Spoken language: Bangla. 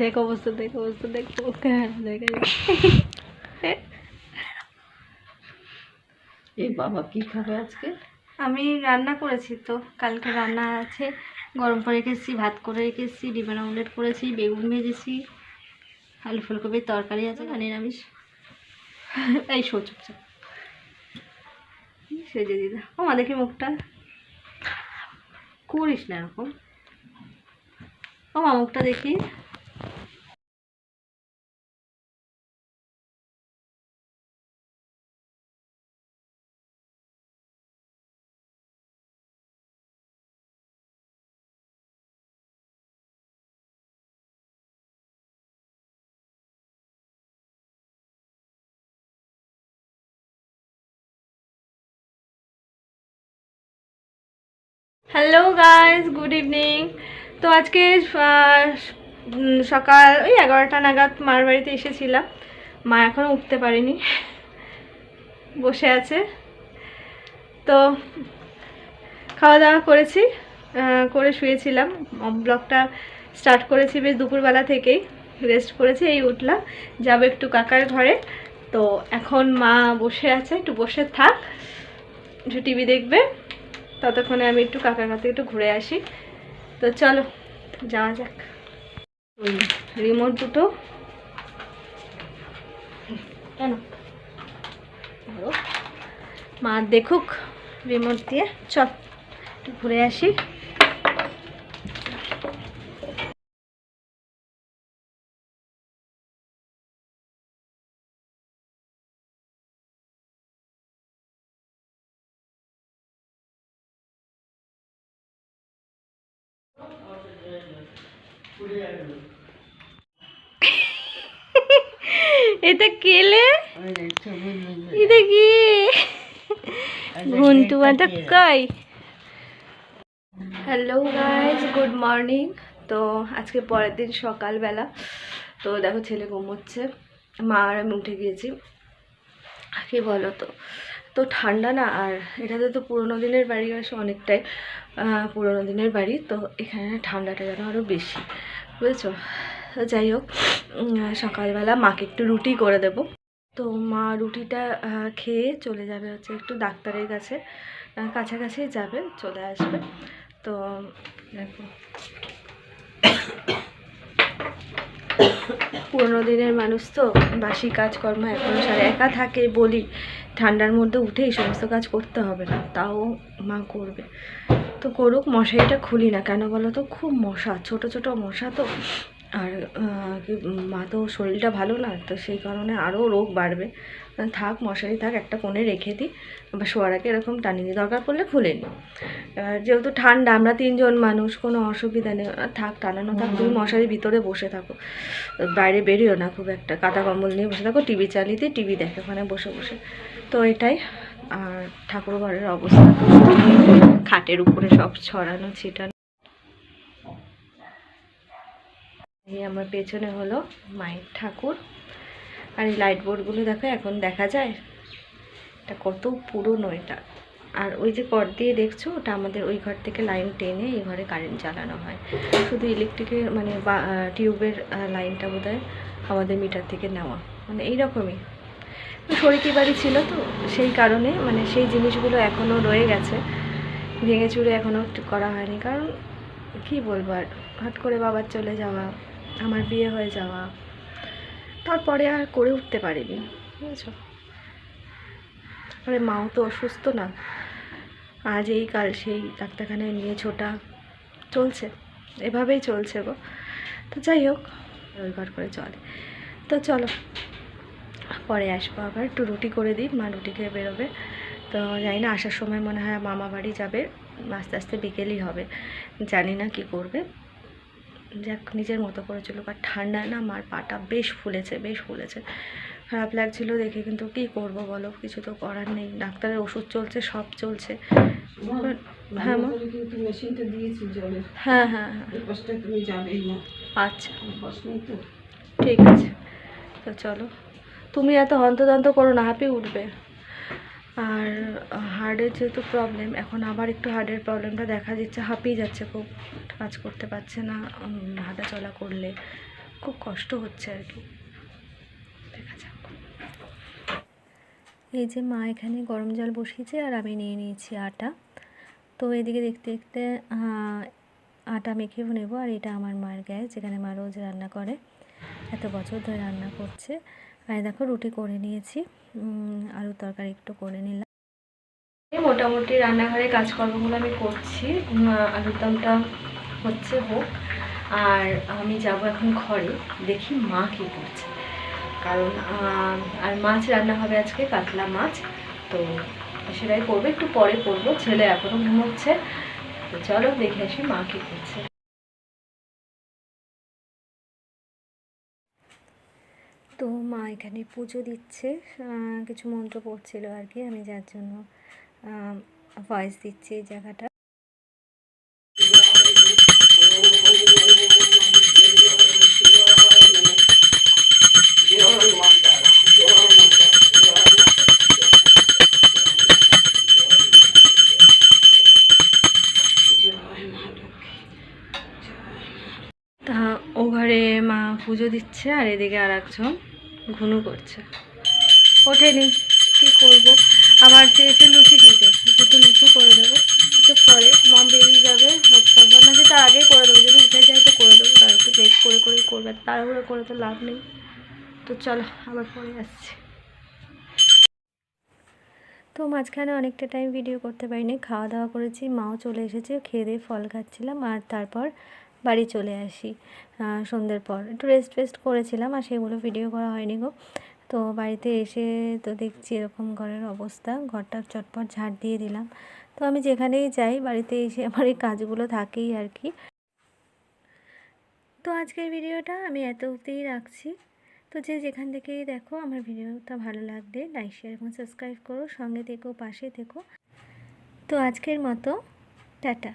দেখ অবস্থা দেখ অবস্থা দেখ। ওকে দেখা এই বাবা কি খাবে আজকে? আমি রান্না করেছি তো কালকে রান্না আছে। গরম করে রেখেছি ভাত করে রেখেছি ডিমের অমলেট করেছি বেগুন ভেজেছি আলু ফুলকপির তরকারি আছে আর নিরামিষ। এই শো চুপচাপ সেজে দিদা ও দেখি মুখটা। করিস না এরকম। ও মা মুখটা দেখি। হ্যালো গাইস গুড ইভিনিং তো আজকে সকাল, ওই এগারোটা নাগাদ মার বাড়িতে এসেছিলাম। মা এখনও উঠতে পারেনি। বসে আছে। তো খাওয়া দাওয়া করেছি করে শুয়েছিলাম। ব্লগটা স্টার্ট করেছি বেশ দুপুরবেলা থেকেই। রেস্ট করেছি, এই উঠলাম। যাব একটু কাকার ঘরে। তো এখন মা বসে আছে, একটু বসে থাক। একটু টিভি দেখবে। ততক্ষণে আমি একটু কাকার কাছে একটু ঘুরে আসি। তো চলো, যাওয়া যাক। ওই রিমোট দুটো। কেন? মা দেখুক রিমোট দিয়ে। চল ঘুরে আসি। এটা কেলে? এটা কি? ঘন্টু মাটা কই? হ্যালো গাইজ গুড মর্নিং তো আজকে পরের দিন সকালবেলা। তো দেখো ছেলে ঘুমোচ্ছে। মা আর আমি উঠে গিয়েছি। কি বলো তো তো ঠান্ডা না, আর এটাতে তো পুরোনো দিনের বাড়ি আসে অনেকটাই পুরোনো দিনের বাড়ি, তো এখানে ঠান্ডাটা যেন আরও বেশি, বুঝেছ? যাই হোক সকালবেলা মাকে একটু রুটি করে দেব। তো মা রুটিটা খেয়ে চলে যাবে হচ্ছে একটু ডাক্তারের কাছে কাছাকাছি যাবে, চলে আসবে। তো দেখো। পুরোনো দিনের মানুষ তো বাসি কাজকর্ম এখন সারা। একা থাকে বলি, ঠান্ডার মধ্যে উঠে এই সমস্ত কাজ করতে হবে না, তাও মা করবে। তো করুক, মশারিটা খুলি না কেন বলো তো? খুব মশা, ছোট ছোট মশা তো আর কি- মা তো শরীরটা ভালো না তো সেই কারণে আরও রোগ বাড়বে। থাক মশারি থাক একটা কোণে রেখে দিই। বা শোয়ার আগে এরকম টানিয়ে দিই দরকার পড়লে খুলে নিই। আহ, যেহেতু ঠান্ডা আমরা তিনজন মানুষ কোনো অসুবিধা নেই। থাক টানানো থাক তুমি মশারির ভিতরে বসে থাকো। বাইরে বেরিও না খুব একটা। কাঁথা কম্বল নিয়ে বসে থাকো টিভি চালিয়ে দিয়ে টিভি দেখে ওখানে বসে বসে। তো এটাই। আর ঠাকুর ঘরের অবস্থা। খাটের উপরে সব ছড়ানো ছিটানো। এই আমার পেছনে হলো মায়ের ঠাকুর। আর এই লাইট বোর্ডগুলো দেখো, এখন দেখা যায়? এটা কত পুরনো এটা। আর ওই যে কর দিয়ে দেখছ, ওটা আমাদের ওই ঘর থেকে লাইন টেনে এই ঘরে কারেন্ট চালানো হয়। শুধু ইলেকট্রিকের মানে টিউবের লাইনটা বোধহয় আমাদের মিটার থেকে নেওয়া। মানে এই এইরকমই শরিকি বাড়ি ছিল তো, সেই কারণে মানে সেই জিনিসগুলো এখনও রয়ে গেছে। ভেঙে চুরে এখনও করা হয়নি। কারণ কি বলব আর হট করে বাবার চলে যাওয়া। আমার বিয়ে হয়ে যাওয়া। তারপরে আর করে উঠতে পারিনি, বুঝেছ? তারপরে মাও তো অসুস্থ না। আজ এই কাল সেই ডাক্তারখানায় নিয়ে ছোটা। চলছে, এভাবেই চলছে গো। তো যাই হোক, রবিবার করে চলে। তো চলো, পরে আসব আবার। একটু রুটি করে দিই, মা রুটি খেয়ে বেরোবে। তো জানি না, আসার সময় মনে হয় মামা বাড়ি যাবে। আস্তে আস্তে বিকেলই হবে। জানি না কি করবে। যাক নিজের মতো করে চলুক। আর ঠান্ডা না আমার পাটা বেশ ফুলেছে বেশ ফুলেছে। খারাপ লাগছিল দেখে কিন্তু কি করব বলো? কিছু তো করার নেই। ডাক্তারের ওষুধ চলছে সব চলছে। হ্যাঁ হ্যাঁ হ্যাঁ হ্যাঁ। আচ্ছা। ঠিক আছে। তো চলো। তুমি এত হন্তদন্ত করো না হাঁপিয়ে উঠবে। আর হার্টের যেহেতু প্রবলেম এখন আবার একটু হার্টের প্রবলেমটা দেখা দিচ্ছে। হাঁপিয়ে যাচ্ছে খুব, কাজ করতে পারছে না হাঁটা চলা করলে। খুব কষ্ট হচ্ছে আর কি। দেখা যাক। এই যে মা এখানে গরম জল বসিয়েছে আর আমি নিয়ে নিয়েছি আটা। তো এদিকে দেখতে দেখতে আটা মেখেও নেব। আর এটা আমার মার গ্যাস, যেখানে মা রোজ রান্না করে। এত বছর ধরে রান্না করছে। আর দেখো রুটি করে নিয়েছি। আলুর তরকারি একটু করে নিলাম। মোটামুটি রান্নাঘরে কাজকর্মগুলো আমি করছি। আলুর দমটা হচ্ছে হোক। আর আমি যাব এখন ঘরে। দেখি মা কী করছে। কারণ আর মাছ রান্না হবে আজকে, কাতলা মাছ। তো সেটাই করব। একটু পরে করব। ছেলে এখনও ঘুমোচ্ছে। তো চলো দেখে আসি মা কী করছে। তো মা এখানে পুজো দিচ্ছে কিছু মন্ত্র পড়ছিল আর কি, আমি যার জন্য ভয়েস দিচ্ছি এই জায়গাটা। পুজো দিচ্ছে আর এদিকে আর একজন ঘুনু করছে। ওঠেনি, কী করব? আবার চেয়েছে লুচি খেতে। একটু লুচি করে দেবো, একটু পরে মা বেরিয়ে যাবে পাবো নাকি তার আগেই করে দেবো, যদি উঠে যায় তো করে দেবো। তার একটু লেট করে করেই করবে তাড়াহুড়ো করে তো লাভ নেই। তো চলো, আবার পরে আসছি। তো মাঝখানে অনেকটা টাইম ভিডিও করতে পারিনি, খাওয়া দাওয়া করেছি, মাও চলে এসেছে, খেয়ে দিয়ে ফল খাচ্ছিলাম, আর তারপর বাড়ি চলে আসি সন্ধ্যের পর। একটু রেস্ট ফেস্ট করেছিলাম আর সেগুলো ভিডিও করা হয়নি গো। তো বাড়িতে এসে তো দেখছি এরকম ঘরের অবস্থা, ঘরটা চটপট ঝাড় দিয়ে দিলাম। তো আমি যেখানেই যাই, বাড়িতে এসে আমার এই কাজগুলো থাকেই আর কি। তো আজকের ভিডিওটা আমি এত অবধিই রাখছি। তো যে যেখান থেকেই দেখো আমার ভিডিওটা ভালো লাগলে লাইক শেয়ার এবং সাবস্ক্রাইব করো। সঙ্গে থেকো, পাশে থেকো। তো আজকের মতো, টাটা।